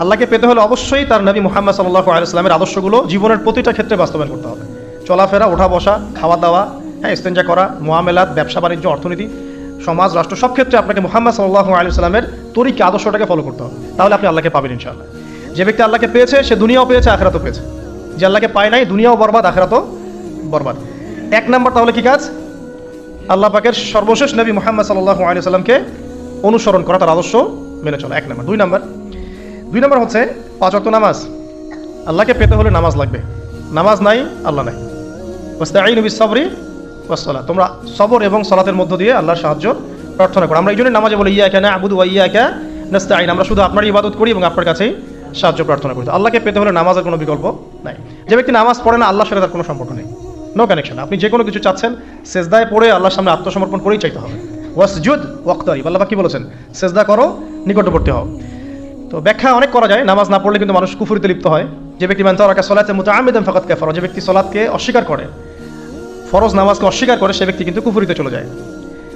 আল্লাহকে পেতে হলে অবশ্যই তার নবী মোহাম্মদ সাল্লাহ আলাইসলামের আদর্শগুলো জীবনের প্রতিটা ক্ষেত্রে বাস্তবায়ন করতে হবে। চলাফেরা ওঠা বসা খাওয়া দাওয়া হ্যাঁ ইস্তেঞ্জা করা মোয়ামেলাত ব্যবসা, বাণিজ্য, অর্থনীতি, সমাজ, রাষ্ট্র, সব ক্ষেত্রে আপনাকে মুহাম্মদ সাল্লাহ আলাইসলামের তরিকে, আদর্শটাকে ফলো করতে হবে। তাহলে আপনি আল্লাহকে পাবেন ইনশাআল্লাহ। যে ব্যক্তি আল্লাহকে পেয়েছে, সে দুনিয়াও পেয়েছে, আখেরাতও পেয়েছে। যে আল্লাহকে পায় নাই, দুনিয়াও বরবাদ, আখেরাতও বরবাদ। এক নম্বর তাহলে কি কাজ? আল্লাহ পাকের সর্বশেষ নবী মোহাম্মদ সাল্লাহ আলী সাল্লামকে অনুসরণ করা, তার আদর্শ মেনে চলা। এক নম্বর। দুই নম্বর দুই নম্বর হচ্ছে পাঁচ অক্ট নামাজ। আল্লাহকে পেতে হলে নামাজ লাগবে। নামাজ নাই, আল্লাহ নাই। ওস্তাই নবী সবরি ওসলা তোমরা সবর এবং সলাতের মধ্য দিয়ে আল্লাহর সাহায্য প্রার্থনা করো। আমরা এই জন্য নামাজে বলি ইয়া কেন আবুদু ইয়া কে নাস্তাইন আমরা শুধু আপনার ইবাদত করি এবং আপনার কাছেই সাহায্য প্রার্থনা করি। আল্লাহকে পেতে হলে নামাজের কোনো বিকল্প নাই। যে ব্যক্তি নামাজ পড়ে না, আল্লাহর সাথে তার কোনো সম্পর্ক নেই। নো কানেকশন আপনি যে কোনো কিছু চাচ্ছেন, সেজদায় পড়ে আল্লাহর সামনে আত্মসমর্পণ করেই চাইতে হবে। ওয়াসজুদ ওয়াক্তারিব। আল্লাহ কি বলেছেন? সেজদা করো, নিকটবর্তী হও। তো ব্যাখ্যা অনেক করা যায়, নামাজ না পড়লে কিন্তু মানুষ কুফুরিতে লিপ্ত হয়। যে ব্যক্তি মানতে রাখা সলাতে মতো আমেদান ফাকাত কাফার, যে ব্যক্তি সলাৎকে অস্বীকার করে, ফরজ নামাজকে অস্বীকার করে, সে ব্যক্তি কিন্তু কুফুরিতে চলে যায়।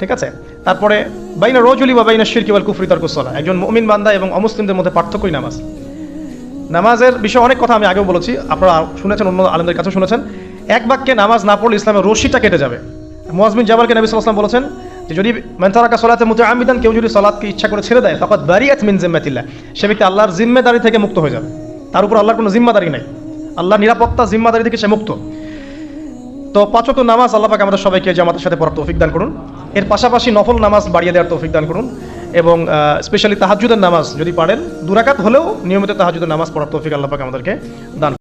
ঠিক আছে? তারপরে, বাইনা রজুলি বা বাইনা শির ওয়াল কুফরি তার কুসলা একজন মুমিন বান্দা এবং অমুসলিমদের মধ্যে পার্থক্যই নামাজ। নামাজের বিষয়ে অনেক কথা আমি আগেও বলেছি, আপনারা শুনেছেন, অন্য আলমদের কাছে শুনেছেন। এক বাক্যে নামাজ না পড়লে ইসলামের রশিটা কেটে যাবে। মোয়াজমিন জামালকে নবী সাল্লাম বলেছেন যদি মেন্তারাকা সলাতে মুতে আমিদান কেউ যদি সলাৎকে ইচ্ছা করে ছেড়ে দেয় তখন বারিয়াত মিন জিম্মাতিল্লাহ। সে ব্যক্তি আল্লাহর জিম্মেদারি থেকে মুক্ত হয়ে যাবে। তার উপর আল্লাহর কোনো জিম্মাদারি নাই। আল্লাহ নিরাপত্তা, জিম্মাদারি থেকে সে মুক্ত। তো পাঁচত নামাজ আল্লাহ পাক আমাদের সবাইকে জামাতের সাথে পড়ার তৌফিক দান করুন। এর পাশাপাশি নফল নামাজ বাড়িয়ে দেওয়ার তৌফিক দান করুন এবং স্পেশালি তাহাজুদের নামাজ যদি পারেন, দুরাকাত হলেও নিয়মিত তাহাজুদের নামাজ পড়ার তৌফিক আল্লাহ পাক আমাদেরকে দান।